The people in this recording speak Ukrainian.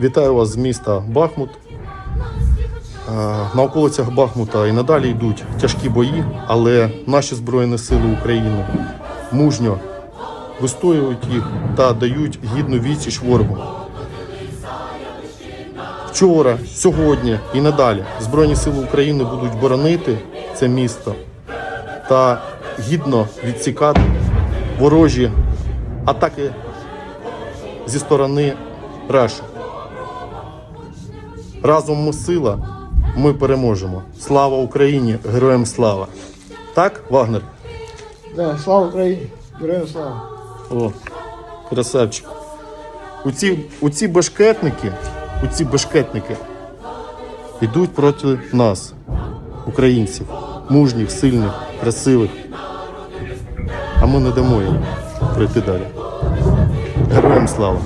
Вітаю вас з міста Бахмут. Е, На околицях Бахмута і надалі йдуть тяжкі бої, але наші Збройні Сили України мужньо вистоюють їх та дають гідну відсіч ворогу. Вчора, сьогодні і надалі Збройні Сили України будуть боронити це місто та гідно відсікати ворожі атаки зі сторони Раші. Разом ми сила, ми переможемо. Слава Україні! Героям слава! Так, Вагнер? Да, слава Україні! Героям слава! О, красавчик. У ці, у ці бешкетники, у ці бешкетники йдуть проти нас, українців, мужніх, сильних, красивих. А ми не дамо їм пройти далі. Героям слава!